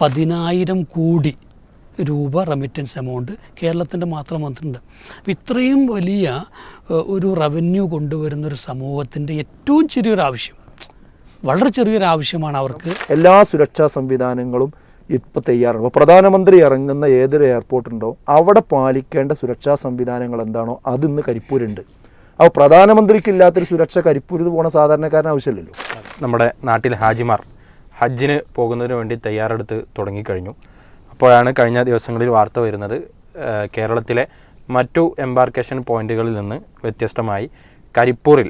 പതിനായിരം കോടി രൂപ റെമിറ്റൻസ് എമൗണ്ട് കേരളത്തിന്റെ മാത്രം വന്നിട്ടുണ്ട്. അപ്പോൾ ഇത്രയും വലിയ ഒരു റവന്യൂ കൊണ്ടുവരുന്ന ഒരു സമൂഹത്തിന്റെ ഏറ്റവും ചെറിയൊരു ആവശ്യം വളരെ ചെറിയൊരു ആവശ്യമാണ് അവർക്ക്. എല്ലാ സുരക്ഷാ സംവിധാനങ്ങളും ഇപ്പോൾ തയ്യാറാണ്. അപ്പോൾ പ്രധാനമന്ത്രി ഇറങ്ങുന്ന ഏതൊരു എയർപോർട്ടുണ്ടോ അവിടെ പാലിക്കേണ്ട സുരക്ഷാ സംവിധാനങ്ങൾ എന്താണോ അതിന്ന് ഇന്ന് കരിപ്പൂരുണ്ട്. അപ്പോൾ പ്രധാനമന്ത്രിക്ക് ഇല്ലാത്തൊരു സുരക്ഷ കരിപ്പൂരിൽ പോകണ സാധാരണക്കാരൻ ആവശ്യമില്ലല്ലോ. നമ്മുടെ നാട്ടിലെ ഹാജിമാർ ഹജ്ജിന് പോകുന്നതിന് വേണ്ടി തയ്യാറെടുത്ത് തുടങ്ങിക്കഴിഞ്ഞു. അപ്പോഴാണ് കഴിഞ്ഞ ദിവസങ്ങളിൽ വാർത്ത വരുന്നത് കേരളത്തിലെ മറ്റു എംബാർക്കേഷൻ പോയിന്റുകളിൽ നിന്ന് വ്യത്യസ്തമായി കരിപ്പൂരിൽ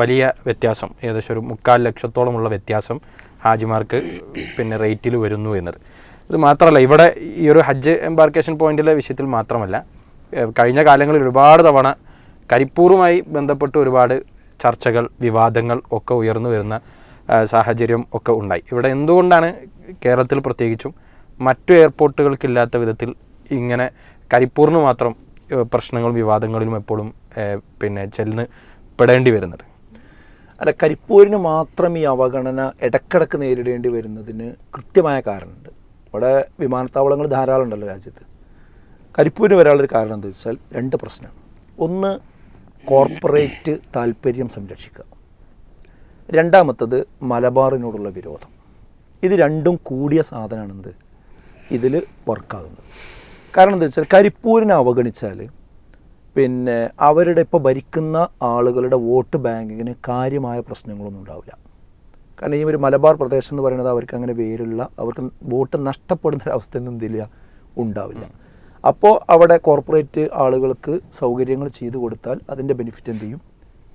വലിയ വ്യത്യാസം ഏകദേശം ഒരു മുക്കാൽ ലക്ഷത്തോളമുള്ള വ്യത്യാസം ഹാജിമാർക്ക് പിന്നെ റേറ്റിൽ വരുന്നു എന്നത്. ഇത് മാത്രമല്ല ഇവിടെ ഈ ഒരു ഹജ്ജ് എംബാർക്കേഷൻ പോയിന്റിലെ വിഷയത്തിൽ മാത്രമല്ല കഴിഞ്ഞ കാലങ്ങളിൽ ഒരുപാട് തവണ കരിപ്പൂറുമായി ബന്ധപ്പെട്ട് ഒരുപാട് ചർച്ചകൾ വിവാദങ്ങൾ ഒക്കെ ഉയർന്നു വരുന്ന സാഹചര്യം ഒക്കെ ഉണ്ടായി. ഇവിടെ എന്തുകൊണ്ടാണ് കേരളത്തിൽ പ്രത്യേകിച്ചും മറ്റു എയർപോർട്ടുകൾക്കില്ലാത്ത വിധത്തിൽ ഇങ്ങനെ കരിപ്പൂറിന് മാത്രം പ്രശ്നങ്ങളും വിവാദങ്ങളിലും എപ്പോഴും പിന്നെ ചെല്ലുന്ന പെടേണ്ടി വരുന്നത്? അല്ല കരിപ്പൂരിന് മാത്രം ഈ അവഗണന ഇടക്കിടക്ക് നേരിടേണ്ടി വരുന്നതിന് കൃത്യമായ കാരണമുണ്ട്. ഇവിടെ വിമാനത്താവളങ്ങൾ ധാരാളം ഉണ്ടല്ലോ രാജ്യത്ത്. കരിപ്പൂരിന് വരാനുള്ളൊരു കാരണം എന്താ വെച്ചാൽ രണ്ട് പ്രശ്നമാണ് ഒന്ന് കോർപ്പറേറ്റ് താല്പര്യം സംരക്ഷിക്കുക. രണ്ടാമത്തത് മലബാറിനോടുള്ള വിരോധം. ഇത് രണ്ടും കൂടിയ സാധനമാണെന്ത്? ഇതിൽ വർക്കാകുന്നത് കാരണം എന്താ വെച്ചാൽ കരിപ്പൂരിനെ അവഗണിച്ചാൽ പിന്നെ അവരുടെ ഇപ്പോൾ ഭരിക്കുന്ന ആളുകളുടെ വോട്ട് ബാങ്കിങ്ങിന് കാര്യമായ പ്രശ്നങ്ങളൊന്നും ഉണ്ടാവില്ല. കാരണം ഈ ഒരു മലബാർ പ്രദേശം എന്ന് പറയുന്നത് അവർക്ക് അങ്ങനെ വേരുള്ള അവർക്ക് വോട്ട് നഷ്ടപ്പെടുന്ന ഒരവസ്ഥയൊന്നും ഇതില്ല ഉണ്ടാവില്ല. അപ്പോൾ അവിടെ കോർപ്പറേറ്റ് ആളുകൾക്ക് സൗകര്യങ്ങൾ ചെയ്തു കൊടുത്താൽ അതിന്റെ ബെനിഫിറ്റ് എന്ത് ചെയ്യും?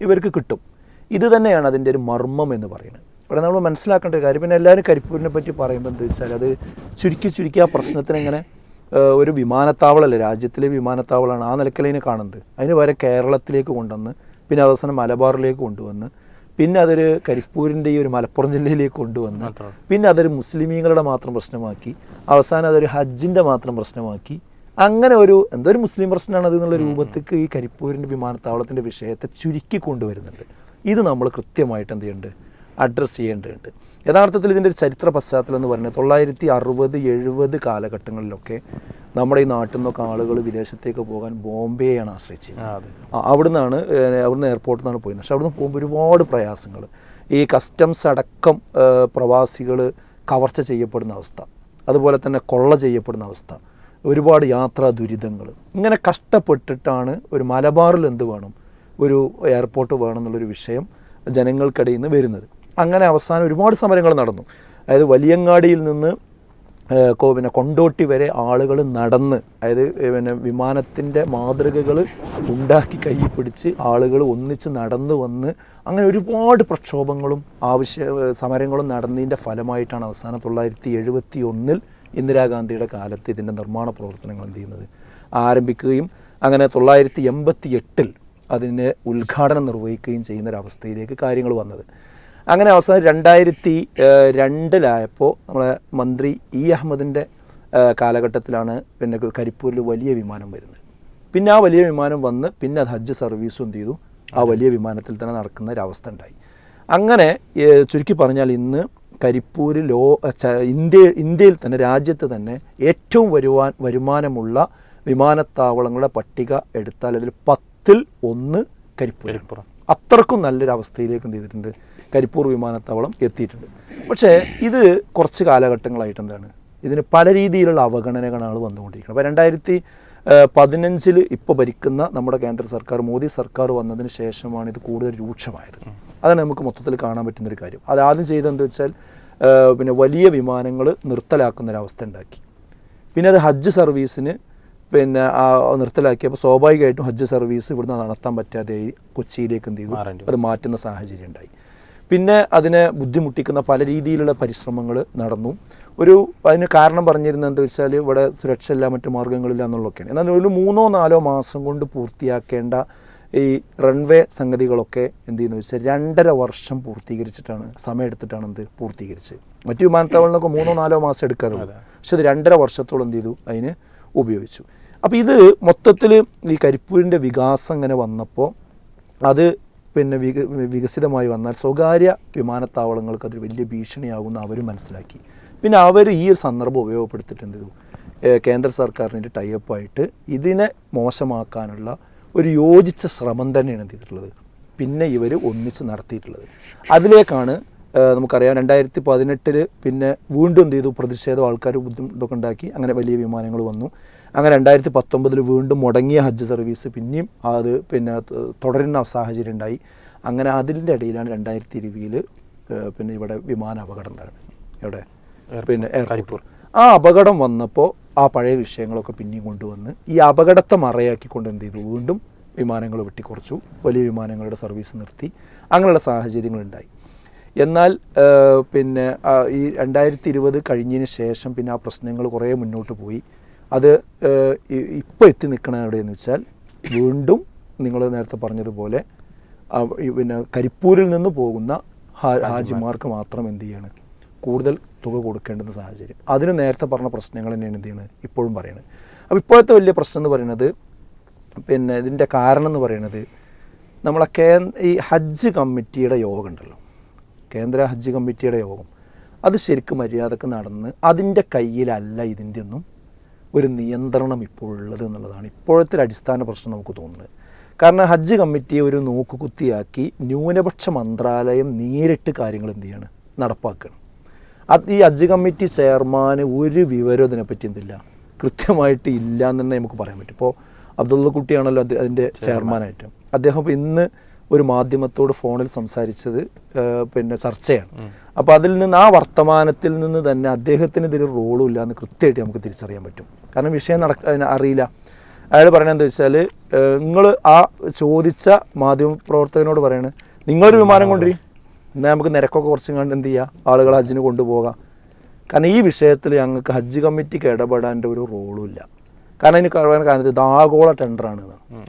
ഇവർക്ക് കിട്ടും. ഇത് തന്നെയാണ് അതിന്റെ ഒരു മർമ്മം എന്ന് പറയുന്നത്. ഇവിടെ നമ്മൾ മനസ്സിലാക്കേണ്ട ഒരു കാര്യം പിന്നെ എല്ലാവരും കരിപ്പൂരിനെ പറ്റി പറയുമ്പോൾ എന്താ വെച്ചാൽ അത് ചുരുക്കി ചുരുക്കി ആ പ്രശ്നത്തിന് ഇങ്ങനെ ഒരു വിമാനത്താവളമല്ല രാജ്യത്തിലെ വിമാനത്താവളമാണ് ആ നിലക്കലിനെ കാണുന്നത്. അതിന് വരെ കേരളത്തിലേക്ക് കൊണ്ടുവന്ന് പിന്നെ അവസാനം മലബാറിലേക്ക് കൊണ്ടുവന്ന് പിന്നെ അതൊരു കരിപ്പൂരിന്റെ ഈ ഒരു മലപ്പുറം ജില്ലയിലേക്ക് കൊണ്ടുവന്ന് പിന്നെ അതൊരു മുസ്ലിമീങ്ങളുടെ മാത്രം പ്രശ്നമാക്കി അവസാനം അതൊരു ഹജ്ജിന്റെ മാത്രം പ്രശ്നമാക്കി അങ്ങനെ ഒരു എന്തോ ഒരു മുസ്ലിം പ്രശ്നമാണ് അത് എന്നുള്ള രൂപത്തേക്ക് ഈ കരിപ്പൂരിന്റെ വിമാനത്താവളത്തിന്റെ വിഷയത്തെ ചുരുക്കി കൊണ്ടുവരുന്നുണ്ട്. ഇത് നമ്മൾ കൃത്യമായിട്ട് എന്ത് ചെയ്യേണ്ടത് അഡ്രസ്സ് ചെയ്യേണ്ടതുണ്ട്. യഥാർത്ഥത്തിൽ ഇതിന്റെ ഒരു ചരിത്ര പശ്ചാത്തലം എന്ന് പറഞ്ഞാൽ തൊള്ളായിരത്തി അറുപത് എഴുപത് കാലഘട്ടങ്ങളിലൊക്കെ നമ്മുടെ ഈ നാട്ടിൽ നിന്നൊക്കെ ആളുകൾ വിദേശത്തേക്ക് പോകാൻ ബോംബെയാണ് ആശ്രയിച്ചത്. അവിടെ അവിടുന്നാണ് അവിടുന്ന് എയർപോർട്ടിൽ നിന്നാണ് പോയത്. പക്ഷെ അവിടുന്ന് പോകുമ്പോൾ ഒരുപാട് പ്രയാസങ്ങൾ. ഈ കസ്റ്റംസ് അടക്കം പ്രവാസികൾ കവർച്ച ചെയ്യപ്പെടുന്ന അവസ്ഥ. അതുപോലെ തന്നെ കൊള്ള ചെയ്യപ്പെടുന്ന അവസ്ഥ. ഒരുപാട് യാത്രാ ദുരിതങ്ങൾ. ഇങ്ങനെ കഷ്ടപ്പെട്ടിട്ടാണ് ഒരു മലബാറിൽ എന്ത് വേണം? ഒരു എയർപോർട്ട് വേണം എന്നുള്ളൊരു വിഷയം ജനങ്ങൾക്കിടയിൽ നിന്ന് വരുന്നത്. അങ്ങനെ അവസാനം ഒരുപാട് സമരങ്ങൾ നടന്നു. അതായത് വലിയങ്ങാടിയിൽ നിന്ന് പിന്നെ കൊണ്ടോട്ടി വരെ ആളുകൾ നടന്ന് അതായത് പിന്നെ വിമാനത്തിന്റെ മാതൃകകൾ ഉണ്ടാക്കി കൈ പിടിച്ച് ആളുകൾ ഒന്നിച്ച് നടന്നു വന്ന് അങ്ങനെ ഒരുപാട് പ്രക്ഷോഭങ്ങളും ആവശ്യ സമരങ്ങളും നടന്നതിന്റെ ഫലമായിട്ടാണ് അവസാനം തൊള്ളായിരത്തി എഴുപത്തി ഒന്നിൽ ഇന്ദിരാഗാന്ധിയുടെ കാലത്ത് ഇതിന്റെ നിർമ്മാണ പ്രവർത്തനങ്ങൾ എന്ത് ചെയ്യുന്നത് ആരംഭിക്കുകയും അങ്ങനെ തൊള്ളായിരത്തി എൺപത്തി എട്ടിൽ അതിനെ ഉദ്ഘാടനം നിർവഹിക്കുകയും അവസ്ഥയിലേക്ക് കാര്യങ്ങൾ വന്നത്. അങ്ങനെ അവസാനം രണ്ടായിരത്തി രണ്ടിലായപ്പോൾ നമ്മളെ മന്ത്രി ഇ അഹമ്മദിന്റെ കാലഘട്ടത്തിലാണ് പിന്നെ കരിപ്പൂരിൽ വലിയ വിമാനം വരുന്നത്. പിന്നെ ആ വലിയ വിമാനം വന്ന് പിന്നെ അത് ഹജ്ജ് സർവീസും എന്ത് ചെയ്തു. ആ വലിയ വിമാനത്തിൽ തന്നെ നടക്കുന്ന ഒരവസ്ഥ ഉണ്ടായി. അങ്ങനെ ചുരുക്കി പറഞ്ഞാൽ ഇന്ന് കരിപ്പൂർ ലോ ഇന്ത്യ ഇന്ത്യയിൽ തന്നെ രാജ്യത്ത് തന്നെ ഏറ്റവും വരുവാൻ വരുമാനമുള്ള വിമാനത്താവളങ്ങളുടെ പട്ടിക എടുത്താൽ അതിൽ പത്തിൽ ഒന്ന് കരിപ്പൂർ. അത്രക്കും നല്ലൊരവസ്ഥയിലേക്ക് എന്ത് ചെയ്തിട്ടുണ്ട്? കരിപ്പൂർ വിമാനത്താവളം എത്തിയിട്ടുണ്ട്. പക്ഷേ ഇത് കുറച്ച് കാലഘട്ടങ്ങളായിട്ട് എന്താണ്? ഇതിന് പല രീതിയിലുള്ള അവഗണനകളാണ് വന്നുകൊണ്ടിരിക്കുന്നത്. അപ്പോൾ രണ്ടായിരത്തി പതിനഞ്ചിൽ ഇപ്പോൾ ഭരിക്കുന്ന നമ്മുടെ കേന്ദ്ര സർക്കാർ മോദി സർക്കാർ വന്നതിന് ശേഷമാണ് ഇത് കൂടുതൽ രൂക്ഷമായത്. അതാണ് നമുക്ക് മൊത്തത്തിൽ കാണാൻ പറ്റുന്നൊരു കാര്യം. അത് ആദ്യം ചെയ്തതെന്ന് വെച്ചാൽ പിന്നെ വലിയ വിമാനങ്ങൾ നിർത്തലാക്കുന്നൊരവസ്ഥ ഉണ്ടാക്കി. പിന്നെ അത് ഹജ്ജ് സർവീസിന് പിന്നെ ആ നിർത്തലാക്കിയപ്പോൾ സ്വാഭാവികമായിട്ടും ഹജ്ജ് സർവീസ് ഇവിടുന്ന് നടത്താൻ പറ്റാതെ കൊച്ചിയിലേക്ക് എന്ത് ചെയ്തു? അത് മാറ്റുന്ന സാഹചര്യം ഉണ്ടായി. പിന്നെ അതിനെ ബുദ്ധിമുട്ടിക്കുന്ന പല രീതിയിലുള്ള പരിശ്രമങ്ങൾ നടന്നു. ഒരു അതിന് കാരണം പറഞ്ഞിരുന്നത് എന്താ വെച്ചാൽ ഇവിടെ സുരക്ഷ ഇല്ല മറ്റു മാർഗങ്ങളില്ല എന്നുള്ളതൊക്കെയാണ്. എന്നാൽ ഒരു മൂന്നോ നാലോ മാസം കൊണ്ട് പൂർത്തിയാക്കേണ്ട ഈ റൺവേ സംഗതികളൊക്കെ എന്ത് ചെയ്യുന്നു വെച്ചാൽ രണ്ടര വർഷം പൂർത്തീകരിച്ചിട്ടാണ് സമയം എടുത്തിട്ടാണ് എന്ത് പൂർത്തീകരിച്ച് മറ്റു വിമാനത്താവളങ്ങളൊക്കെ മൂന്നോ നാലോ മാസം എടുക്കാറുള്ളൂ. പക്ഷെ അത് രണ്ടര വർഷത്തോളം എന്ത് ചെയ്തു? അതിന് ഉപയോഗിച്ചു. അപ്പോൾ ഇത് മൊത്തത്തിൽ ഈ കരിപ്പൂരിന്റെ വികാസം ഇങ്ങനെ വന്നപ്പോൾ അത് പിന്നെ വിക വികസിതമായി വന്നാൽ സ്വകാര്യ വിമാനത്താവളങ്ങൾക്ക് അതൊരു വലിയ ഭീഷണിയാകുമെന്ന് അവർ മനസ്സിലാക്കി. പിന്നെ അവർ ഈ ഒരു സന്ദർഭം ഉപയോഗപ്പെടുത്തിയിട്ട് എന്ത് ചെയ്തു? കേന്ദ്ര സർക്കാരിന്റെ ടൈപ്പായിട്ട് ഇതിനെ മോശമാക്കാനുള്ള ഒരു യോജിച്ച ശ്രമം തന്നെയാണ് ചെയ്തിട്ടുള്ളത്? പിന്നെ ഇവർ ഒന്നിച്ച് നടത്തിയിട്ടുള്ളത്. അതിലേക്കാണ് നമുക്കറിയാം രണ്ടായിരത്തി പതിനെട്ടിൽ പിന്നെ വീണ്ടും എന്ത് ചെയ്തു? പ്രതിഷേധം ആൾക്കാർ ബുദ്ധിമുട്ടൊക്കെ ഉണ്ടാക്കി അങ്ങനെ വലിയ വിമാനങ്ങൾ വന്നു. അങ്ങനെ രണ്ടായിരത്തി പത്തൊമ്പതിൽ വീണ്ടും മുടങ്ങിയ ഹജ്ജ് സർവീസ് പിന്നെയും അത് പിന്നെ തുടരുന്ന സാഹചര്യം ഉണ്ടായി. അങ്ങനെ അതിന്റെ ഇടയിലാണ് രണ്ടായിരത്തി ഇരുപതിൽ പിന്നെ ഇവിടെ വിമാന അപകടം ഉണ്ടായത് എവിടെ? പിന്നെ എയർപോർട്ട് ആ അപകടം വന്നപ്പോൾ ആ പഴയ വിഷയങ്ങളൊക്കെ പിന്നെയും കൊണ്ടുവന്ന് ഈ അപകടത്തെ മറയാക്കിക്കൊണ്ട് എന്ത് ചെയ്തു? വീണ്ടും വിമാനങ്ങൾ വെട്ടിക്കുറച്ചു. വലിയ വിമാനങ്ങളുടെ സർവീസ് നിർത്തി. അങ്ങനെയുള്ള സാഹചര്യങ്ങളുണ്ടായി എന്നാൽ പിന്നെ ഈ രണ്ടായിരത്തി ഇരുപത് കഴിഞ്ഞതിന് ശേഷം പിന്നെ ആ പ്രശ്നങ്ങൾ കുറേ മുന്നോട്ട് പോയി. അത് ഇപ്പോൾ എത്തി നിൽക്കണ എവിടെയെന്ന് വെച്ചാൽ വീണ്ടും നിങ്ങൾ നേരത്തെ പറഞ്ഞതുപോലെ പിന്നെ കരിപ്പൂരിൽ നിന്ന് പോകുന്ന ഹാജിമാർക്ക് മാത്രം എന്ത് ചെയ്യാണ്? കൂടുതൽ തുക കൊടുക്കേണ്ടുന്ന സാഹചര്യം. അതിന് നേരത്തെ പറഞ്ഞ പ്രശ്നങ്ങൾ തന്നെയാണ് എന്ത് ചെയ്യുന്നത് ഇപ്പോഴും പറയുന്നത് അപ്പോൾ ഇപ്പോഴത്തെ വലിയ പ്രശ്നം എന്ന് പറയുന്നത് പിന്നെ ഇതിന്റെ കാരണം എന്ന് പറയുന്നത് നമ്മളെ കേ ഈ ഹജ്ജ് കമ്മിറ്റിയുടെ യോഗം ഉണ്ടല്ലോ. കേന്ദ്ര ഹജ്ജ് കമ്മിറ്റിയുടെ യോഗം. അത് ശരിക്കും മര്യാദയ്ക്ക് നടന്ന് അതിന്റെ കയ്യിലല്ല ഇതിന്റെ ഒന്നും ഒരു നിയന്ത്രണം ഇപ്പോഴുള്ളത് എന്നുള്ളതാണ് ഇപ്പോഴത്തെ ഒരു അടിസ്ഥാന പ്രശ്നം നമുക്ക് തോന്നുന്നത്. കാരണം ഹജ്ജ് കമ്മിറ്റിയെ ഒരു നോക്കുകുത്തിയാക്കി ന്യൂനപക്ഷ മന്ത്രാലയം നേരിട്ട് കാര്യങ്ങൾ എന്ത് ചെയ്യാണ്? നടപ്പാക്കുകയാണ്. അത് ഈ ഹജ്ജ് കമ്മിറ്റി ചെയർമാന് ഒരു വിവരവും ഇതിനെപ്പറ്റി എന്തില്ല. കൃത്യമായിട്ട് ഇല്ല എന്ന് തന്നെ നമുക്ക് പറയാൻ പറ്റും. ഇപ്പോൾ അബ്ദുള്ള കുട്ടിയാണല്ലോ അത് അതിന്റെ ചെയർമാനായിട്ട്. അദ്ദേഹം ഇപ്പോൾ ഇന്ന് ഒരു മാധ്യമത്തോട് ഫോണിൽ സംസാരിച്ചത് പിന്നെ ചർച്ചയാണ്. അപ്പോൾ അതിൽ നിന്ന് ആ വർത്തമാനത്തിൽ നിന്ന് തന്നെ അദ്ദേഹത്തിന് ഇതിൽ റോളും ഇല്ല എന്ന് കൃത്യമായിട്ട് നമുക്ക് തിരിച്ചറിയാൻ പറ്റും. കാരണം വിഷയം നടക്ക അറിയില്ല. അയാൾ പറയണത് എന്താ വെച്ചാൽ നിങ്ങൾ ആ ചോദിച്ച മാധ്യമപ്രവർത്തകനോട് പറയാണ് നിങ്ങളൊരു വിമാനം കൊണ്ടുവരും. എന്നാൽ നമുക്ക് നിരക്കൊക്കെ കുറച്ചും കണ്ട് എന്ത് ചെയ്യുക ആളുകൾ ഹജ്ജിന് കൊണ്ടുപോകാം. കാരണം ഈ വിഷയത്തിൽ ഞങ്ങൾക്ക് ഹജ്ജ് കമ്മിറ്റിക്ക് ഇടപെടാന്റെ ഒരു റോളും ഇല്ല. കാരണം അതിന് പറയാൻ കാരണം ഇത് ആഗോള ടെൻഡറാണ്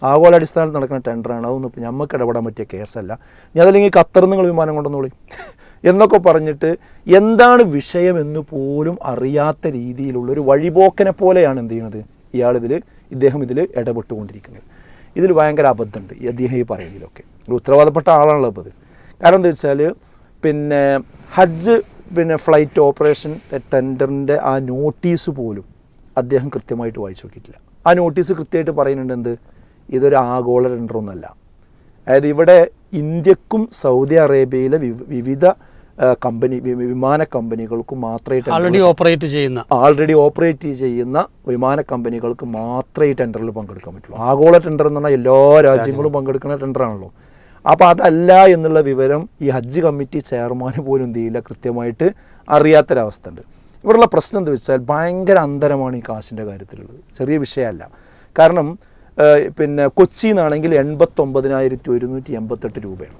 ആഗോള അടിസ്ഥാനത്തിൽ നടക്കുന്ന ടെൻഡറാണ്. അതൊന്നും ഇപ്പം നമുക്ക് ഇടപെടാൻ പറ്റിയ കേസല്ല. ഞാൻ അതല്ലെങ്കിൽ ഖത്തറിൽ നിങ്ങൾ വിമാനം കൊണ്ടുവന്നോളി. എന്നൊക്കെ പറഞ്ഞിട്ട് എന്താണ് വിഷയം എന്ന് പോലും അറിയാത്ത രീതിയിലുള്ള ഒരു വഴിപോക്കനെ പോലെയാണ് എന്ത് ചെയ്യുന്നത് ഇയാളിതിൽ ഇദ്ദേഹം ഇതിൽ ഇടപെട്ടുകൊണ്ടിരിക്കുന്നത്. ഇതിൽ ഭയങ്കര അബദ്ധമുണ്ട്. അദ്ദേഹം ഈ പറയുന്നതിലൊക്കെ. ഒരു ഉത്തരവാദപ്പെട്ട ആളാണല്ലോ അപ്പോൾ കാരണം എന്താ വെച്ചാൽ പിന്നെ ഹജ്ജ് പിന്നെ ഫ്ലൈറ്റ് ഓപ്പറേഷൻ ടെൻഡറിന്റെ ആ നോട്ടീസ് പോലും അദ്ദേഹം കൃത്യമായിട്ട് വായിച്ചു നോക്കിയിട്ടില്ല. ആ നോട്ടീസ് കൃത്യമായിട്ട് പറയുന്നുണ്ട് എന്ത്? ഇതൊരു ആഗോള ടെൻഡറൊന്നുമല്ല അതായത് ഇവിടെ ഇന്ത്യക്കും സൗദി അറേബ്യയിലെ വിവിധ കമ്പനി വിമാന കമ്പനികൾക്കും മാത്രമേ ആൾറെഡി ഓപ്പറേറ്റ് ചെയ്യുന്ന. ആൾറെഡി ഓപ്പറേറ്റ് ചെയ്യുന്ന വിമാന കമ്പനികൾക്ക് മാത്രമേ ഈ ടെൻഡറിൽ പങ്കെടുക്കാൻ പറ്റുള്ളൂ. ആഗോള ടെൻഡർ എന്ന് പറഞ്ഞാൽ എല്ലാ രാജ്യങ്ങളും പങ്കെടുക്കുന്ന ടെൻഡറാണല്ലോ അപ്പോൾ അതല്ല എന്നുള്ള വിവരം ഈ ഹജ്ജ് കമ്മിറ്റി ചെയർമാൻ പോലും എന്ത് ചെയ്യില്ല കൃത്യമായിട്ട് അറിയാത്തൊരവസ്ഥ ഉണ്ട്. ഇവിടെയുള്ള പ്രശ്നം എന്താ വെച്ചാൽ ഭയങ്കര അന്തരമാണ് ഈ കാശിന്റെ കാര്യത്തിലുള്ളത്. ചെറിയ വിഷയമല്ല. കാരണം പിന്നെ കൊച്ചിയിൽ നിന്നാണെങ്കിൽ എൺപത്തൊമ്പതിനായിരത്തി ഒരുന്നൂറ്റി എൺപത്തെട്ട് രൂപയാണ്.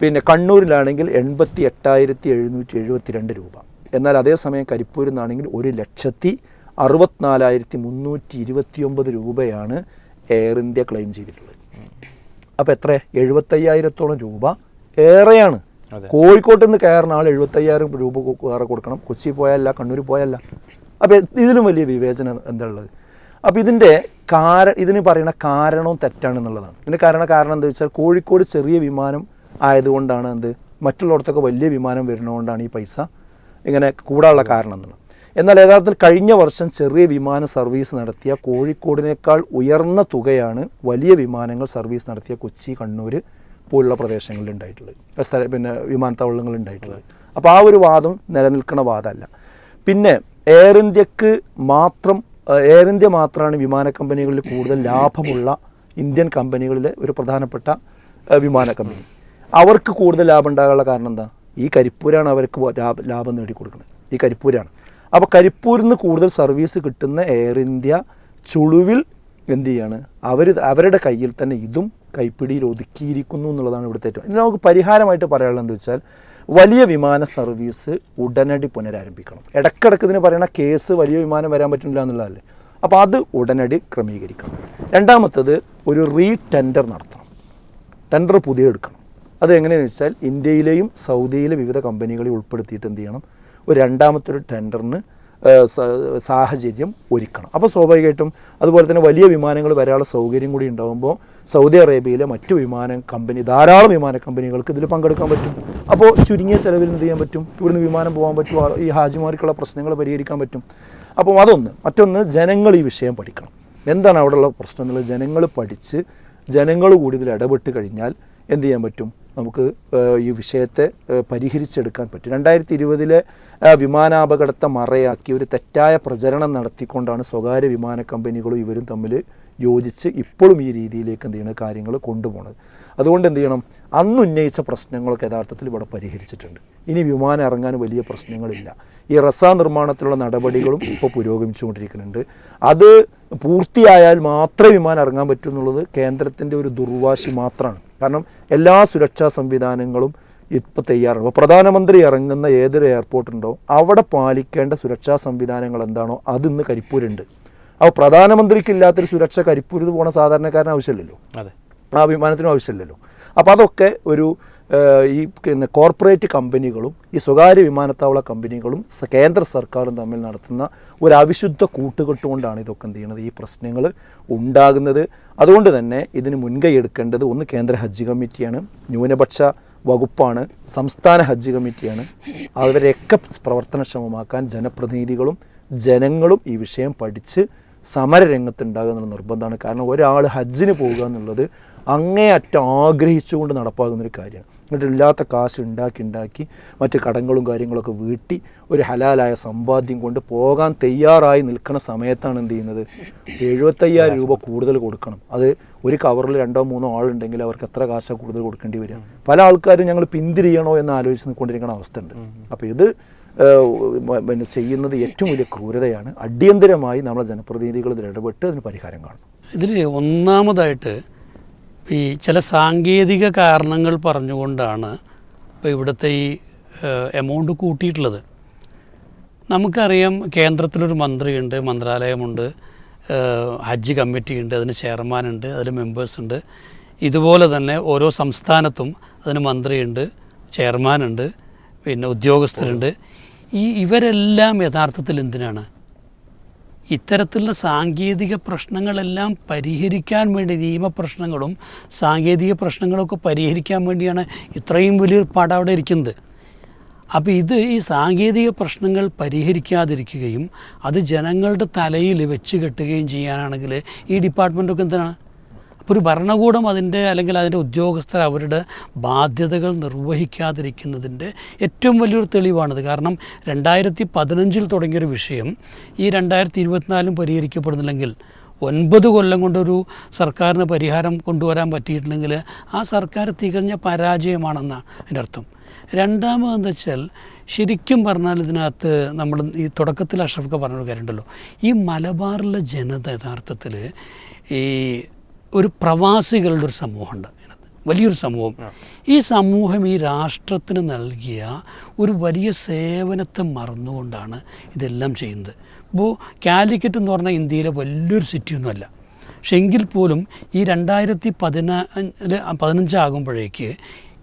പിന്നെ കണ്ണൂരിലാണെങ്കിൽ എൺപത്തി എട്ടായിരത്തി എഴുന്നൂറ്റി എഴുപത്തി രണ്ട് രൂപ. എന്നാൽ അതേസമയം കരിപ്പൂരിൽ നിന്നാണെങ്കിൽ ഒരു ലക്ഷത്തി അറുപത്തിനാലായിരത്തി മുന്നൂറ്റി ഇരുപത്തിയൊമ്പത് രൂപയാണ് എയർ ഇന്ത്യ ക്ലെയിം ചെയ്തിട്ടുള്ളത്. അപ്പോൾ എത്ര? എഴുപത്തയ്യായിരത്തോളം രൂപ ഏറെയാണ്. കോഴിക്കോട്ട് നിന്ന് കയറുന്ന ആൾ എഴുപത്തയ്യായിരം രൂപ വേറെ കൊടുക്കണം. കൊച്ചി പോയല്ല കണ്ണൂർ പോയല്ല. അപ്പോൾ ഇതിലും വലിയ വിവേചനം എന്താ ഉള്ളത്? അപ്പോൾ ഇതിന്റെ കാര ഇതിന് പറയുന്ന കാരണവും തെറ്റാണെന്നുള്ളതാണ് ഇതിന്റെ കാരണ കാരണം എന്താ വെച്ചാൽ കോഴിക്കോട് ചെറിയ വിമാനം ആയതുകൊണ്ടാണ് എന്ത്? മറ്റുള്ളിടത്തൊക്കെ വലിയ വിമാനം വരുന്നതുകൊണ്ടാണ് ഈ പൈസ ഇങ്ങനെ കൂടാനുള്ള കാരണം എന്നുള്ളത്. എന്നാൽ യഥാർത്ഥത്തിൽ കഴിഞ്ഞ വർഷം ചെറിയ വിമാന സർവീസ് നടത്തിയ കോഴിക്കോടിനേക്കാൾ ഉയർന്ന തുകയാണ് വലിയ വിമാനങ്ങൾ സർവീസ് നടത്തിയ കൊച്ചി കണ്ണൂർ പോലുള്ള പ്രദേശങ്ങളിൽ ഉണ്ടായിട്ടുള്ളത്. സ്ഥല പിന്നെ വിമാനത്താവളങ്ങൾ ഉണ്ടായിട്ടുള്ളത്. അപ്പോൾ ആ ഒരു വാദം നിലനിൽക്കുന്ന വാദമല്ല. പിന്നെ എയർ ഇന്ത്യയ്ക്ക് മാത്രം എയർ ഇന്ത്യ മാത്രമാണ് വിമാന കമ്പനികളിൽ കൂടുതൽ ലാഭമുള്ള ഇന്ത്യൻ കമ്പനികളിലെ ഒരു പ്രധാനപ്പെട്ട വിമാന കമ്പനി. അവർക്ക് കൂടുതൽ ലാഭം ഉണ്ടാകാനുള്ള കാരണം എന്താ? ഈ കരിപ്പൂരാണ് അവർക്ക് വ- ലാഭം നേടിക്കൊടുക്കുന്നത്. ഈ കരിപ്പൂരാണ്. അപ്പോൾ കരിപ്പൂരിൽ നിന്ന് കൂടുതൽ സർവീസ് കിട്ടുന്ന എയർ ഇന്ത്യ ചുളുവിൽ എന്ത് ചെയ്യാണ്? അവർ അവരുടെ കയ്യിൽ തന്നെ ഇതും കൈപ്പിടിയിൽ ഒതുക്കിയിരിക്കുന്നു എന്നുള്ളതാണ് ഇവിടുത്തെ ഏറ്റവും ഇതിന് നമുക്ക് പരിഹാരമായിട്ട് പറയാനുള്ളത് എന്താ വെച്ചാൽ വലിയ വിമാന സർവീസ് ഉടനടി പുനരാരംഭിക്കണം. ഇടക്കിടക്ക് ഇതിന് പറയണ കേസ് വലിയ വിമാനം വരാൻ പറ്റുന്നില്ല എന്നുള്ളതല്ലേ. അപ്പോൾ അത് ഉടനടി ക്രമീകരിക്കണം. രണ്ടാമത്തത് ഒരു റീ ടെൻഡർ നടത്തണം. ടെൻഡർ പുതിയ എടുക്കണം. അത് എങ്ങനെയാണെന്ന് വെച്ചാൽ ഇന്ത്യയിലെയും സൗദിയിലെ വിവിധ കമ്പനികളെ ഉൾപ്പെടുത്തിയിട്ട് എന്ത് ചെയ്യണം? ഒരു രണ്ടാമത്തെ ഒരു ടെൻഡറിന് സാഹചര്യം ഒരുക്കണം. അപ്പോൾ സ്വാഭാവികമായിട്ടും അതുപോലെ തന്നെ വലിയ വിമാനങ്ങൾ വരാനുള്ള സൗകര്യം കൂടി ഉണ്ടാകുമ്പോൾ സൗദി അറേബ്യയിലെ മറ്റു വിമാന കമ്പനി ധാരാളം വിമാന കമ്പനികൾക്ക് ഇതിൽ പങ്കെടുക്കാൻ പറ്റും. അപ്പോൾ ചുരുങ്ങിയ ചിലവിൽ എന്ത് ചെയ്യാൻ പറ്റും? ഇവിടുന്ന് വിമാനം പോകാൻ പറ്റും ഈ ഹാജിമാർക്കുള്ള പ്രശ്നങ്ങൾ പരിഹരിക്കാൻ പറ്റും. അപ്പോൾ അതൊന്ന് മറ്റൊന്ന് ജനങ്ങൾ ഈ വിഷയം പഠിക്കണം. എന്താണ് അവിടെയുള്ള പ്രശ്നം എന്നുള്ളത് ജനങ്ങൾ പഠിച്ച് ജനങ്ങൾ കൂടി ഇതിൽ ഇടപെട്ട് കഴിഞ്ഞാൽ എന്ത് ചെയ്യാൻ പറ്റും? നമുക്ക് ഈ വിഷയത്തെ പരിഹരിച്ചെടുക്കാൻ പറ്റും. രണ്ടായിരത്തി ഇരുപതിലെ വിമാനാപകടത്തെ മറയാക്കി ഒരു തെറ്റായ പ്രചരണം നടത്തിക്കൊണ്ടാണ് സ്വകാര്യ വിമാന കമ്പനികളും ഇവരും തമ്മിൽ യോജിച്ച് ഇപ്പോഴും ഈ രീതിയിലേക്ക് എന്ത് ചെയ്യണം കാര്യങ്ങൾ കൊണ്ടുപോകുന്നത് അതുകൊണ്ട് എന്ത് ചെയ്യണം? അന്ന് ഉന്നയിച്ച പ്രശ്നങ്ങളൊക്കെ യഥാർത്ഥത്തിൽ ഇവിടെ പരിഹരിച്ചിട്ടുണ്ട്. ഇനി വിമാനം ഇറങ്ങാൻ വലിയ പ്രശ്നങ്ങളില്ല. ഈ റസ നിർമ്മാണത്തിലുള്ള നടപടികളും ഇപ്പോൾ പുരോഗമിച്ചുകൊണ്ടിരിക്കുന്നുണ്ട്. അത് പൂർത്തിയായാൽ മാത്രമേ വിമാനം ഇറങ്ങാൻ പറ്റൂ എന്നുള്ളത് കേന്ദ്രത്തിന്റെ ഒരു ദുർവാശി മാത്രമാണ്. കാരണം എല്ലാ സുരക്ഷാ സംവിധാനങ്ങളും ഇപ്പോൾ തയ്യാറാണ്. അപ്പോൾ പ്രധാനമന്ത്രി ഇറങ്ങുന്ന ഏതൊരു എയർപോർട്ടുണ്ടോ അവിടെ പാലിക്കേണ്ട സുരക്ഷാ സംവിധാനങ്ങൾ എന്താണോ അത് ഇന്ന് കരിപ്പൂരുണ്ട്. അപ്പോൾ പ്രധാനമന്ത്രിക്കില്ലാത്തൊരു സുരക്ഷ കരിപ്പൂരിൽ പോകണ സാധാരണക്കാരന് ആവശ്യമില്ലല്ലോ. അതെ. ആ വിമാനത്തിനും ആവശ്യമില്ലല്ലോ. അപ്പോൾ അതൊക്കെ ഒരു ഈ പിന്നെ കോർപ്പറേറ്റ് കമ്പനികളും ഈ സ്വകാര്യ വിമാനത്താവള കമ്പനികളും കേന്ദ്ര സർക്കാരും തമ്മിൽ നടത്തുന്ന ഒരു അവിശുദ്ധ കൂട്ടുകെട്ടുകൊണ്ടാണ് ഇതൊക്കെ എന്ത് ചെയ്യുന്നത് ഈ പ്രശ്നങ്ങൾ ഉണ്ടാകുന്നത്. അതുകൊണ്ട് തന്നെ ഇതിന് മുൻകൈ എടുക്കേണ്ടത് ഒന്ന് കേന്ദ്ര ഹജ്ജ് കമ്മിറ്റിയാണ് ന്യൂനപക്ഷ വകുപ്പാണ് സംസ്ഥാന ഹജ്ജ് കമ്മിറ്റിയാണ്. അവരെയൊക്കെ പ്രവർത്തനക്ഷമമാക്കാൻ ജനപ്രതിനിധികളും ജനങ്ങളും ഈ വിഷയം പഠിച്ച് സമരരംഗത്തുണ്ടാകുക എന്നുള്ള നിർബന്ധമാണ്. കാരണം ഒരാൾ ഹജ്ജിന് പോവുക എന്നുള്ളത് അങ്ങേയറ്റം ആഗ്രഹിച്ചുകൊണ്ട് നടപ്പാകുന്നൊരു കാര്യമാണ്. എന്നിട്ട് ഇല്ലാത്ത കാശ് ഉണ്ടാക്കി ഉണ്ടാക്കി മറ്റ് കടങ്ങളും കാര്യങ്ങളൊക്കെ വീട്ടി ഒരു ഹലാലായ സമ്പാദ്യം കൊണ്ട് പോകാൻ തയ്യാറായി നിൽക്കുന്ന സമയത്താണ് എന്ത് ചെയ്യുന്നത്? എഴുപത്തയ്യായിരം രൂപ കൂടുതൽ കൊടുക്കണം. അത് ഒരു കവറിൽ രണ്ടോ മൂന്നോ ആളുണ്ടെങ്കിൽ അവർക്ക് എത്ര കാശാണ് കൂടുതൽ കൊടുക്കേണ്ടി വരിക? പല ആൾക്കാരും ഞങ്ങൾ പിന്തിരിയണോ എന്ന് ആലോചിച്ച് നിൽക്കൊണ്ടിരിക്കുന്ന അവസ്ഥയുണ്ട് അപ്പോൾ ഇത് പിന്നെ ചെയ്യുന്നത് ഏറ്റവും വലിയ ക്രൂരതയാണ്. അടിയന്തരമായി നമ്മളെ ജനപ്രതിനിധികൾ ഇതിൽ ഇടപെട്ട് അതിന് പരിഹാരം കാണണം ഇതിൽ ഒന്നാമതായിട്ട് ഈ ചില സാങ്കേതിക കാരണങ്ങൾ പറഞ്ഞുകൊണ്ടാണ് ഇപ്പോൾ ഇവിടുത്തെ ഈ എമൗണ്ട് കൂട്ടിയിട്ടുള്ളത്. നമുക്കറിയാം കേന്ദ്രത്തിലൊരു മന്ത്രിയുണ്ട് മന്ത്രാലയമുണ്ട് ഹജ്ജ് കമ്മിറ്റി ഉണ്ട് അതിന് ചെയർമാനുണ്ട് അതിന് മെമ്പേഴ്സ് ഉണ്ട് ഇതുപോലെ തന്നെ ഓരോ സംസ്ഥാനത്തും അതിന് മന്ത്രിയുണ്ട് ചെയർമാനുണ്ട് പിന്നെ ഉദ്യോഗസ്ഥരുണ്ട്. ഈ ഇവരെല്ലാം യഥാർത്ഥത്തിൽ എന്തിനാണ്? ഇത്തരത്തിലുള്ള സാങ്കേതിക പ്രശ്നങ്ങളെല്ലാം പരിഹരിക്കാൻ വേണ്ടി നിയമപ്രശ്നങ്ങളും സാങ്കേതിക പ്രശ്നങ്ങളൊക്കെ പരിഹരിക്കാൻ വേണ്ടിയാണ് ഇത്രയും വലിയൊരു പട അവിടെ ഇരിക്കുന്നത്. അപ്പോൾ ഇത് ഈ സാങ്കേതിക പ്രശ്നങ്ങൾ പരിഹരിക്കാതിരിക്കുകയും അത് ജനങ്ങളുടെ തലയിൽ വെച്ച് കെട്ടുകയും ചെയ്യാനാണെങ്കിൽ ഈ ഡിപ്പാർട്ട്മെന്റൊക്കെ എന്തിനാണ്? അപ്പോൾ ഒരു ഭരണകൂടം അതിന്റെ അല്ലെങ്കിൽ അതിന്റെ ഉദ്യോഗസ്ഥർ അവരുടെ ബാധ്യതകൾ നിർവഹിക്കാതിരിക്കുന്നതിന്റെ ഏറ്റവും വലിയൊരു തെളിവാണിത്. കാരണം രണ്ടായിരത്തി പതിനഞ്ചിൽ തുടങ്ങിയൊരു വിഷയം ഈ രണ്ടായിരത്തി ഇരുപത്തിനാലും പരിഹരിക്കപ്പെടുന്നില്ലെങ്കിൽ ഒൻപത് കൊല്ലം കൊണ്ടൊരു സർക്കാരിന് പരിഹാരം കൊണ്ടുവരാൻ പറ്റിയിട്ടില്ലെങ്കിൽ ആ സർക്കാർ തികഞ്ഞ പരാജയമാണെന്നാണ് അതിന്റെ അർത്ഥം. രണ്ടാമതെന്ന് വെച്ചാൽ ശരിക്കും പറഞ്ഞാൽ ഇതിനകത്ത് നമ്മൾ ഈ തുടക്കത്തിൽ അഷ്റഫൊക്കെ പറഞ്ഞൊരു കാര്യമുണ്ടല്ലോ. ഈ മലബാറിലെ ജനത യഥാർത്ഥത്തിൽ ഈ ഒരു പ്രവാസികളുടെ ഒരു സമൂഹമുണ്ട് അതിനകത്ത്. വലിയൊരു സമൂഹം. ഈ സമൂഹം ഈ രാഷ്ട്രത്തിന് നൽകിയ ഒരു വലിയ സേവനത്തെ മറന്നുകൊണ്ടാണ് ഇതെല്ലാം ചെയ്യുന്നത്. ഇപ്പോൾ കാലിക്കറ്റ് എന്ന് പറഞ്ഞാൽ ഇന്ത്യയിലെ വലിയൊരു സിറ്റിയൊന്നുമല്ല. പക്ഷെ എങ്കിൽ പോലും ഈ രണ്ടായിരത്തി പതിനാല് പതിനഞ്ചാകുമ്പോഴേക്ക്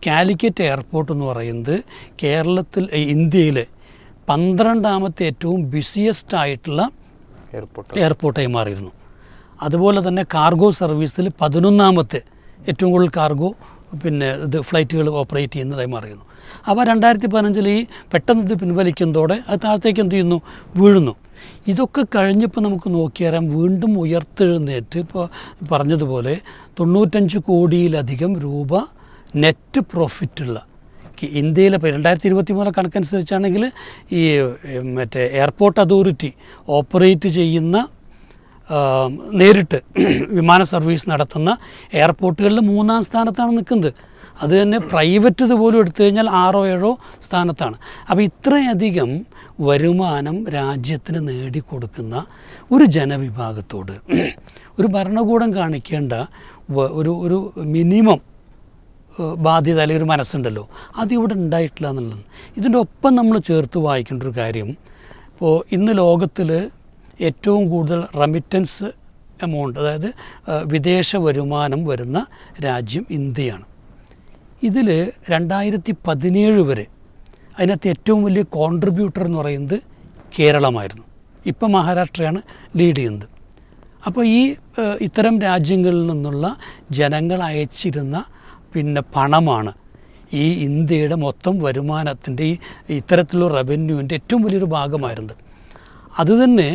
കാലിക്കറ്റ് എയർപോർട്ട് എന്ന് പറയുന്നത് കേരളത്തിൽ ഇന്ത്യയിലെ പന്ത്രണ്ടാമത്തെ ഏറ്റവും ബിസിയസ്റ്റ് ആയിട്ടുള്ള എയർപോർട്ട്. എയർപോർട്ടായി മാറിയിരുന്നു. അതുപോലെ തന്നെ കാർഗോ സർവീസിൽ പതിനൊന്നാമത്തെ ഏറ്റവും കൂടുതൽ കാർഗോ പിന്നെ ഇത് ഫ്ലൈറ്റുകൾ ഓപ്പറേറ്റ് ചെയ്യുന്നതായി മാറിയിരുന്നു. അപ്പോൾ രണ്ടായിരത്തി പതിനഞ്ചിൽ ഈ പെട്ടെന്ന് ഇത് പിൻവലിക്കുന്നതോടെ അത് താഴത്തേക്ക് എന്ത് ചെയ്യുന്നു? വീഴുന്നു. ഇതൊക്കെ കഴിഞ്ഞപ്പോൾ നമുക്ക് നോക്കിയാൽ വീണ്ടും ഉയർത്തെഴുന്നേറ്റ് ഇപ്പോൾ പറഞ്ഞതുപോലെ തൊണ്ണൂറ്റഞ്ച് കോടിയിലധികം രൂപ നെറ്റ് പ്രോഫിറ്റുള്ള ഇന്ത്യയിലെ രണ്ടായിരത്തി ഇരുപത്തി മൂന്നിലെ കണക്കനുസരിച്ചാണെങ്കിൽ ഈ മറ്റേ എയർപോർട്ട് അതോറിറ്റി ഓപ്പറേറ്റ് ചെയ്യുന്ന നേരിട്ട് വിമാന സർവീസ് നടത്തുന്ന എയർപോർട്ടുകളിൽ മൂന്നാം സ്ഥാനത്താണ് നിൽക്കുന്നത്. അത് തന്നെ പ്രൈവറ്റ് ഇതുപോലും എടുത്തു കഴിഞ്ഞാൽ ആറോ ഏഴോ സ്ഥാനത്താണ്. അപ്പോൾ ഇത്രയധികം വരുമാനം രാജ്യത്തിന് നേടിക്കൊടുക്കുന്ന ഒരു ജനവിഭാഗത്തോട് ഒരു ഭരണകൂടം കാണിക്കേണ്ട ഒരു ഒരു മിനിമം ബാധ്യത അല്ലെങ്കിൽ ഒരു മനസ്സുണ്ടല്ലോ. അതിവിടെ ഉണ്ടായിട്ടില്ല എന്നുള്ളത്. ഇതിന്റെ ഒപ്പം നമ്മൾ ചേർത്ത് വായിക്കേണ്ട ഒരു കാര്യം ഇപ്പോൾ ഇന്ന് ലോകത്തിൽ ഏറ്റവും കൂടുതൽ റെമിറ്റൻസ് എമൗണ്ട് അതായത് വിദേശ വരുമാനം വരുന്ന രാജ്യം ഇന്ത്യയാണ്. ഇതിൽ രണ്ടായിരത്തി പതിനേഴ് വരെ അതിനകത്ത് ഏറ്റവും വലിയ കോൺട്രിബ്യൂട്ടർ എന്ന് പറയുന്നത് കേരളമായിരുന്നു. ഇപ്പം മഹാരാഷ്ട്രയാണ് ലീഡ് ചെയ്യുന്നത്. അപ്പോൾ ഈ ഇത്തരം രാജ്യങ്ങളിൽ നിന്നുള്ള ജനങ്ങൾ അയച്ചിരുന്ന പിന്നെ പണമാണ് ഈ ഇന്ത്യയുടെ മൊത്തം വരുമാനത്തിന്റെ ഈ ഇത്തരത്തിലുള്ള റവന്യൂവിന്റെ ഏറ്റവും വലിയൊരു ഭാഗമായിരുന്നത്. അത് തന്നെ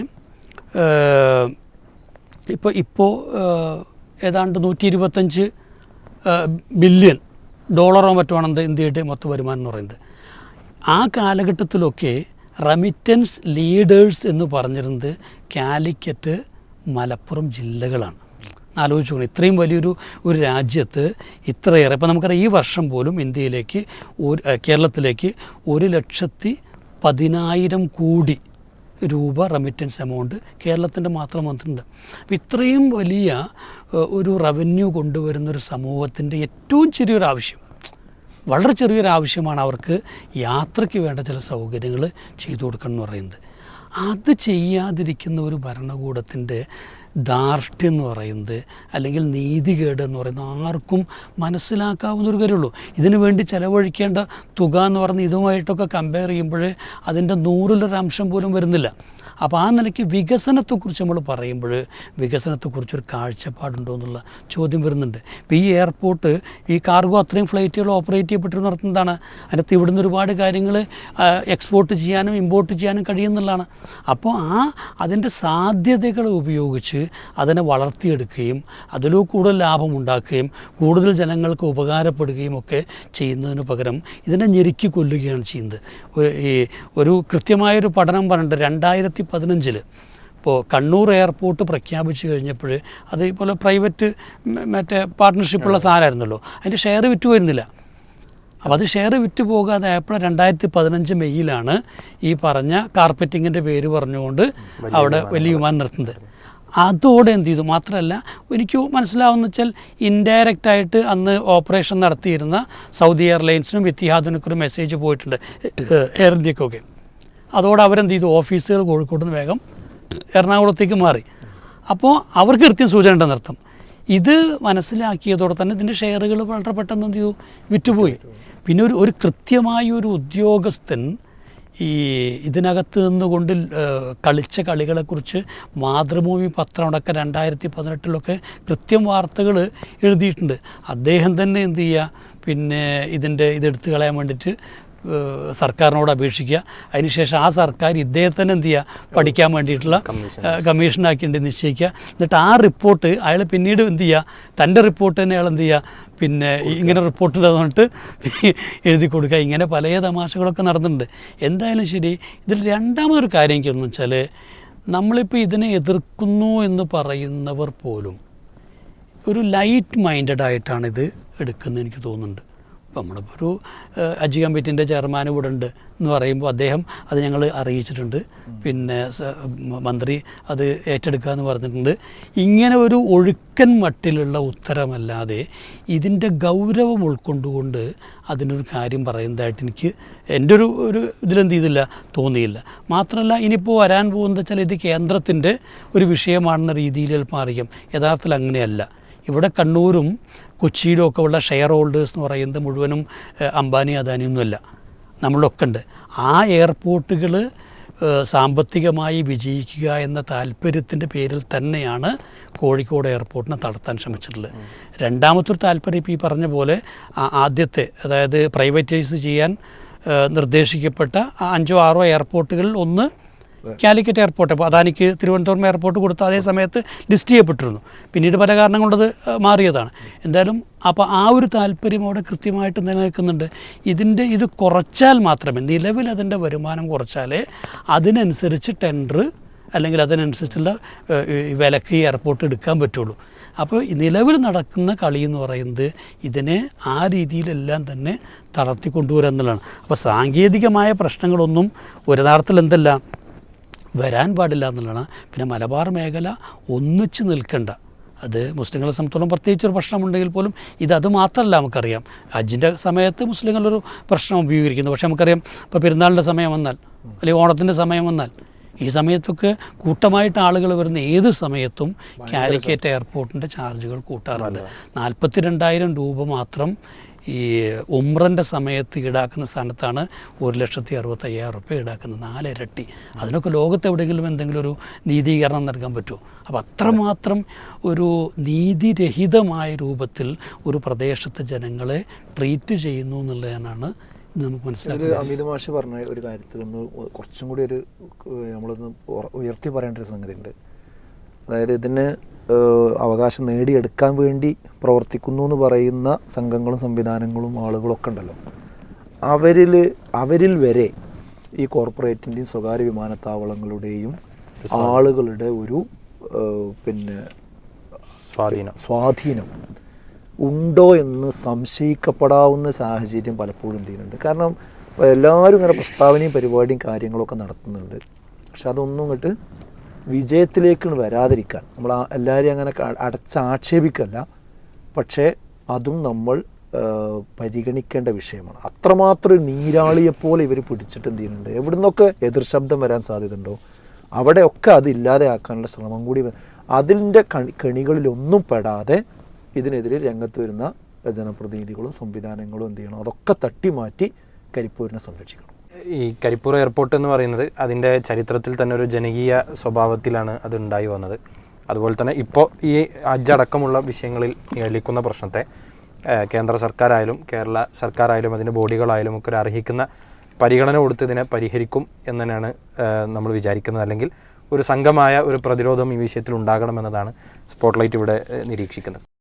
ഇപ്പോൾ ഇപ്പോൾ ഏതാണ്ട് നൂറ്റി ഇരുപത്തഞ്ച് ബില്യൺ ഡോളറോ മറ്റുമാണ് എന്ത് ഇന്ത്യയുടെ മൊത്ത വരുമാനം എന്ന് പറയുന്നത്. ആ കാലഘട്ടത്തിലൊക്കെ റെമിറ്റൻസ് ലീഡേഴ്സ് എന്ന് പറഞ്ഞിരുന്നത് കാലിക്കറ്റ് മലപ്പുറം ജില്ലകളാണ്. ആലോചിച്ചു കൊണ്ട് ഇത്രയും വലിയൊരു ഒരു രാജ്യത്ത് ഇത്രയേറെ ഇപ്പം നമുക്കറിയാം ഈ വർഷം പോലും ഇന്ത്യയിലേക്ക് ഒരു കേരളത്തിലേക്ക് ഒരു ലക്ഷത്തി പതിനായിരം കോടി രൂപ റെമിറ്റൻസ് എമൗണ്ട് കേരളത്തിന്റെ മാത്രം വന്നിട്ടുണ്ട്. ഇത്രയും വലിയ ഒരു റവന്യൂ കൊണ്ടുവരുന്ന ഒരു സമൂഹത്തിന്റെ ഏറ്റവും ചെറിയൊരു ആവശ്യം വളരെ ചെറിയൊരു ആവശ്യമാണ് അവർക്ക് യാത്രയ്ക്ക് വേണ്ട ചില സൗകര്യങ്ങൾ ചെയ്തു കൊടുക്കണം എന്ന് പറയുന്നത്. അത് ചെയ്യാതിരിക്കുന്ന ഒരു ഭരണകൂടത്തിന്റെ ധാർഷ്ട്യം എന്ന് പറയുന്നത് അല്ലെങ്കിൽ നീതികേട് എന്ന് പറയുന്നത് ആർക്കും മനസ്സിലാക്കാവുന്ന ഒരു കാര്യമുള്ളൂ. ഇതിനു വേണ്ടി ചിലവഴിക്കേണ്ട തുക എന്ന് പറയുന്നത് ഇതുമായിട്ടൊക്കെ കമ്പയർ ചെയ്യുമ്പോൾ അതിന്റെ നൂറിലൊരംശം പോലും വരുന്നില്ല. അപ്പോൾ ആ നിലയ്ക്ക് വികസനത്തെക്കുറിച്ച് നമ്മൾ പറയുമ്പോൾ വികസനത്തെക്കുറിച്ചൊരു കാഴ്ചപ്പാടുണ്ടോ എന്നുള്ള ചോദ്യം വരുന്നുണ്ട്. ഇപ്പോൾ ഈ എയർപോർട്ട് ഈ കാർഗോ അത്രയും ഫ്ലൈറ്റുകൾ ഓപ്പറേറ്റ് ചെയ്യപ്പെട്ട് നടത്തുന്നതാണ്. അതിനകത്ത് ഇവിടുന്ന് ഒരുപാട് കാര്യങ്ങൾ എക്സ്പോർട്ട് ചെയ്യാനും ഇമ്പോർട്ട് ചെയ്യാനും കഴിയുന്നുള്ളതാണ്. അപ്പോൾ ആ അതിന്റെ സാധ്യതകൾ ഉപയോഗിച്ച് അതിനെ വളർത്തിയെടുക്കുകയും അതിലോ കൂടുതൽ ലാഭം ഉണ്ടാക്കുകയും കൂടുതൽ ജനങ്ങൾക്ക് ഉപകാരപ്പെടുകയും ഒക്കെ ചെയ്യുന്നതിന് പകരം ഇതിനെ ഞെരുക്കി കൊല്ലുകയാണ് ചെയ്യുന്നത്. ഈ ഒരു കൃത്യമായൊരു പഠനം പറഞ്ഞിട്ട് രണ്ടായിരത്തി പതിനഞ്ചിൽ ഇപ്പോൾ കണ്ണൂർ എയർപോർട്ട് പ്രഖ്യാപിച്ചു കഴിഞ്ഞപ്പോൾ അതേപോലെ പ്രൈവറ്റ് മറ്റേ പാർട്ട്ണർഷിപ്പുള്ള സാധനമായിരുന്നല്ലോ. അതിന്റെ ഷെയർ വിറ്റ് വരുന്നില്ല അപ്പോൾ അത് ഷെയർ വിറ്റ് പോകാതെ ആയപ്പോൾ രണ്ടായിരത്തി പതിനഞ്ച് മെയ്യിലാണ് ഈ പറഞ്ഞ കാർപ്പറ്റിങ്ങിന്റെ പേര് പറഞ്ഞുകൊണ്ട് അവിടെ വലിയ വിമാനം നിർത്തുന്നത് അതോടെ എന്ത് ചെയ്തു? മാത്രമല്ല എനിക്ക് മനസ്സിലാവുന്ന വെച്ചാൽ ഇൻഡയറക്റ്റ് ആയിട്ട് അന്ന് ഓപ്പറേഷൻ നടത്തിയിരുന്ന സൗദി എയർലൈൻസിനും ഇത്തിഹാദിനൊക്കെ ഒരു മെസ്സേജ് പോയിട്ടുണ്ട്. എയർ ഇന്ത്യക്കൊക്കെ. അതോടെ അവരെന്ത് ചെയ്തു ഓഫീസുകൾ കോഴിക്കോട് നിന്ന് വേഗം എറണാകുളത്തേക്ക് മാറി. അപ്പോൾ അവർക്ക് കൃത്യം സൂചന ഉണ്ടെന്ന് അർത്ഥം. ഇത് മനസ്സിലാക്കിയതോടെ തന്നെ ഇതിന്റെ ഷെയറുകൾ വളരെ പെട്ടെന്ന് എന്ത് ചെയ്തു വിറ്റുപോയി. പിന്നെ ഒരു ഒരു കൃത്യമായ ഒരു ഉദ്യോഗസ്ഥൻ ഈ ഇതിനകത്ത് നിന്നുകൊണ്ട് കളിച്ച കളികളെക്കുറിച്ച് മാതൃഭൂമി പത്രം അടക്കം രണ്ടായിരത്തി പതിനെട്ടിലൊക്കെ കൃത്യം വാർത്തകൾ എഴുതിയിട്ടുണ്ട്. അദ്ദേഹം തന്നെ എന്തു ചെയ്യുക പിന്നെ ഇതിന്റെ ഇതെടുത്ത് കളയാൻ വേണ്ടിയിട്ട് സർക്കാരിനോട് അപേക്ഷിക്കുക. അതിനുശേഷം ആ സർക്കാർ ഇദ്ദേഹത്തിന് എന്ത് ചെയ്യുക? പഠിക്കാൻ വേണ്ടിയിട്ടുള്ള കമ്മീഷനാക്കിയിട്ട് നിശ്ചയിക്കുക. എന്നിട്ട് ആ റിപ്പോർട്ട് അയാൾ പിന്നീട് എന്ത് ചെയ്യുക? തന്റെ റിപ്പോർട്ട് തന്നെ അയാൾ എന്ത് ചെയ്യുക? പിന്നെ ഇങ്ങനെ റിപ്പോർട്ട് പറഞ്ഞിട്ട് എഴുതി കൊടുക്കുക. ഇങ്ങനെ പല തമാശകളൊക്കെ നടന്നിട്ടുണ്ട്. എന്തായാലും ശരി ഇതിൽ രണ്ടാമതൊരു കാര്യം എനിക്കൊന്ന് വെച്ചാൽ നമ്മളിപ്പോൾ ഇതിനെ എതിർക്കുന്നു എന്ന് പറയുന്നവർ പോലും ഒരു ലൈറ്റ് മൈൻഡഡ് ആയിട്ടാണ് ഇത് എടുക്കുന്നത് എനിക്ക് തോന്നുന്നുണ്ട്. ഇപ്പം നമ്മളിപ്പോൾ ഒരു അജി കമ്മിറ്റിന്റെ ചെയർമാൻ ഇവിടെ ഉണ്ട് എന്ന് പറയുമ്പോൾ അദ്ദേഹം അത് ഞങ്ങൾ അറിയിച്ചിട്ടുണ്ട്. പിന്നെ മന്ത്രി അത് ഏറ്റെടുക്കുക എന്ന് പറഞ്ഞിട്ടുണ്ട്. ഇങ്ങനെ ഒരു ഒഴുക്കൻ മട്ടിലുള്ള ഉത്തരമല്ലാതെ ഇതിന്റെ ഗൗരവം ഉൾക്കൊണ്ടുകൊണ്ട് അതിനൊരു കാര്യം പറയുന്നതായിട്ട് എനിക്ക് എന്റെ ഒരു ഒരു ഇതിലെന്ത് ചെയ്തില്ല തോന്നിയില്ല. മാത്രമല്ല ഇനിയിപ്പോൾ വരാൻ പോകുന്നത് വെച്ചാൽ ഇത് കേന്ദ്രത്തിന്റെ ഒരു വിഷയമാണെന്ന രീതിയിൽ ചിലപ്പോൾ അറിയാം. യഥാർത്ഥത്തിൽ അങ്ങനെയല്ല. ഇവിടെ കണ്ണൂരും കൊച്ചിയിലും ഒക്കെ ഉള്ള ഷെയർ ഹോൾഡേഴ്സ് എന്ന് പറയുന്നത് മുഴുവനും അംബാനി അദാനിയൊന്നുമല്ല നമ്മളൊക്കെ ഉണ്ട്. ആ എയർപോർട്ടുകൾ സാമ്പത്തികമായി വിജയിക്കുക എന്ന താല്പര്യത്തിന്റെ പേരിൽ തന്നെയാണ് കോഴിക്കോട് എയർപോർട്ടിനെ തളർത്താൻ ശ്രമിച്ചിട്ടുള്ളത്. രണ്ടാമത്തൊരു താല്പര്യം ഇപ്പോൾ ഈ പറഞ്ഞ പോലെ ആദ്യത്തെ അതായത് പ്രൈവറ്റൈസ് ചെയ്യാൻ നിർദ്ദേശിക്കപ്പെട്ട അഞ്ചോ ആറോ എയർപോർട്ടുകളിൽ ഒന്ന് കാലിക്കറ്റ് എയർപോർട്ട്. അപ്പോൾ അദാനിക്ക് തിരുവനന്തപുരം എയർപോർട്ട് കൊടുത്ത അതേ സമയത്ത് ലിസ്റ്റ് ചെയ്യപ്പെട്ടിരുന്നു. പിന്നീട് പല കാരണം കൊണ്ടത് മാറിയതാണ്. എന്തായാലും അപ്പോൾ ആ ഒരു താല്പര്യം അവിടെ കൃത്യമായിട്ട് നിലനിൽക്കുന്നുണ്ട്. ഇതിന്റെ ഇത് കുറച്ചാൽ മാത്രമേ നിലവിൽ അതിന്റെ വരുമാനം കുറച്ചാലേ അതിനനുസരിച്ച് ടെൻഡർ അല്ലെങ്കിൽ അതിനനുസരിച്ചുള്ള വിലക്ക് ഈ എയർപോർട്ട് എടുക്കാൻ പറ്റുള്ളൂ. അപ്പോൾ നിലവിൽ നടക്കുന്ന കളി എന്ന് പറയുന്നത് ഇതിനെ ആ രീതിയിലെല്ലാം തന്നെ തളർത്തി കൊണ്ടുവരിക അപ്പോൾ സാങ്കേതികമായ പ്രശ്നങ്ങളൊന്നും ഒരു തരത്തിൽ എന്തല്ല വരാൻ പാടില്ല എന്നുള്ളതാണ്. പിന്നെ മലബാർ മേഖല ഒന്നിച്ച് നിൽക്കേണ്ട. അത് മുസ്ലിങ്ങളെ സംബന്ധിച്ചോളം പ്രത്യേകിച്ചൊരു പ്രശ്നമുണ്ടെങ്കിൽ പോലും ഇത് അത് മാത്രമല്ല നമുക്കറിയാം. ഹജ്ജിന്റെ സമയത്ത് മുസ്ലിങ്ങളൊരു പ്രശ്നം ഉപയോഗിക്കുന്നു. പക്ഷേ നമുക്കറിയാം ഇപ്പോൾ പെരുന്നാളിന്റെ സമയം വന്നാൽ അല്ലെങ്കിൽ ഓണത്തിന്റെ സമയം വന്നാൽ ഈ സമയത്തൊക്കെ കൂട്ടമായിട്ട് ആളുകൾ വരുന്ന ഏത് സമയത്തും കാലിക്കറ്റ് എയർപോർട്ടിന്റെ ചാർജുകൾ കൂട്ടാറുണ്ട്. നാൽപ്പത്തി രണ്ടായിരം രൂപ മാത്രം ഈ ഉമ്രന്റെ സമയത്ത് ഈടാക്കുന്ന സ്ഥാനത്താണ് ഒരു ലക്ഷത്തി അറുപത്തയ്യായിരം റുപ്യ ഈടാക്കുന്നത്. നാലിരട്ടി അതിനൊക്കെ ലോകത്ത് എവിടെയെങ്കിലും എന്തെങ്കിലും ഒരു നീതീകരണം നൽകാൻ പറ്റുമോ? അപ്പോൾ അത്രമാത്രം ഒരു നീതിരഹിതമായ രൂപത്തിൽ ഒരു പ്രദേശത്തെ ജനങ്ങളെ ട്രീറ്റ് ചെയ്യുന്നു എന്നുള്ളതിനാണ് നമുക്ക് മനസ്സിലാക്കുന്നത്. അമിത് മാഷ് പറഞ്ഞ ഒരു കാര്യത്തിൽ ഒന്ന് കുറച്ചും കൂടി ഒരു നമ്മളൊന്ന് ഉയർത്തി പറയേണ്ട ഒരു സംഗതി ഉണ്ട് അതായത് ഇതിന് അവകാശം നേടിയെടുക്കാൻ വേണ്ടി പ്രവർത്തിക്കുന്നു എന്ന് പറയുന്ന സംഘങ്ങളും സംവിധാനങ്ങളും ആളുകളൊക്കെ ഉണ്ടല്ലോ. അവരിൽ അവരിൽ വരെ ഈ കോർപ്പറേറ്റിന്റെയും സ്വകാര്യ വിമാനത്താവളങ്ങളുടെയും ആളുകളുടെ ഒരു പിന്നെ സ്വാധീനം. സ്വാധീനം ഉണ്ടോ എന്ന് സംശയിക്കപ്പെടാവുന്ന സാഹചര്യം പലപ്പോഴും എന്ത് ചെയ്യുന്നുണ്ട്. കാരണം എല്ലാവരും ഇങ്ങനെ പ്രസ്താവനയും പരിപാടിയും കാര്യങ്ങളൊക്കെ നടത്തുന്നുണ്ട്. പക്ഷെ അതൊന്നും ഇങ്ങോട്ട് വിജയത്തിലേക്ക് വരാതിരിക്കാൻ. നമ്മൾ എല്ലാവരെയും അങ്ങനെ അടച്ചാക്ഷേപിക്കല്ല പക്ഷേ അതും നമ്മൾ പരിഗണിക്കേണ്ട വിഷയമാണ്. അത്രമാത്രം നീരാളിയെപ്പോലെ ഇവർ പിടിച്ചിട്ട് എന്ത് ചെയ്യുന്നുണ്ട്? എവിടുന്നൊക്കെ എതിർ ശബ്ദം വരാൻ സാധ്യതയുണ്ടോ? അവിടെയൊക്കെ അത് ഇല്ലാതെയാക്കാനുള്ള ശ്രമം കൂടി അതിന്റെ കണി കെണികളിലൊന്നും പെടാതെ ഇതിനെതിരെ രംഗത്ത് വരുന്ന ജനപ്രതിനിധികളും സംവിധാനങ്ങളും എന്ത് ചെയ്യണം? അതൊക്കെ തട്ടിമാറ്റി കരിപ്പൂരിനെ സംരക്ഷിക്കണം. ഈ കരിപ്പൂർ എയർപോർട്ട് എന്ന് പറയുന്നത് അതിന്റെ ചരിത്രത്തിൽ തന്നെ ഒരു ജനകീയ സ്വഭാവത്തിലാണ് അത് ഉണ്ടായി വന്നത്. അതുപോലെ തന്നെ ഇപ്പോൾ ഈ അജ്ജടക്കമുള്ള വിഷയങ്ങളിൽ നിയലിക്കുന്ന പ്രശ്നത്തെ കേന്ദ്ര സർക്കാരായാലും കേരള സർക്കാരായാലും അതിന്റെ ബോഡികളായാലും ഒക്കെ ഒരു അർഹിക്കുന്ന പരിഗണന കൊടുത്ത് ഇതിനെ പരിഹരിക്കും എന്ന് തന്നെയാണ് നമ്മൾ വിചാരിക്കുന്നത്. അല്ലെങ്കിൽ ഒരു സംഘമായ ഒരു പ്രതിരോധം ഈ വിഷയത്തിൽ ഉണ്ടാകണമെന്നതാണ് സ്പോട്ട്ലൈറ്റ് ഇവിടെ നിരീക്ഷിക്കുന്നത്.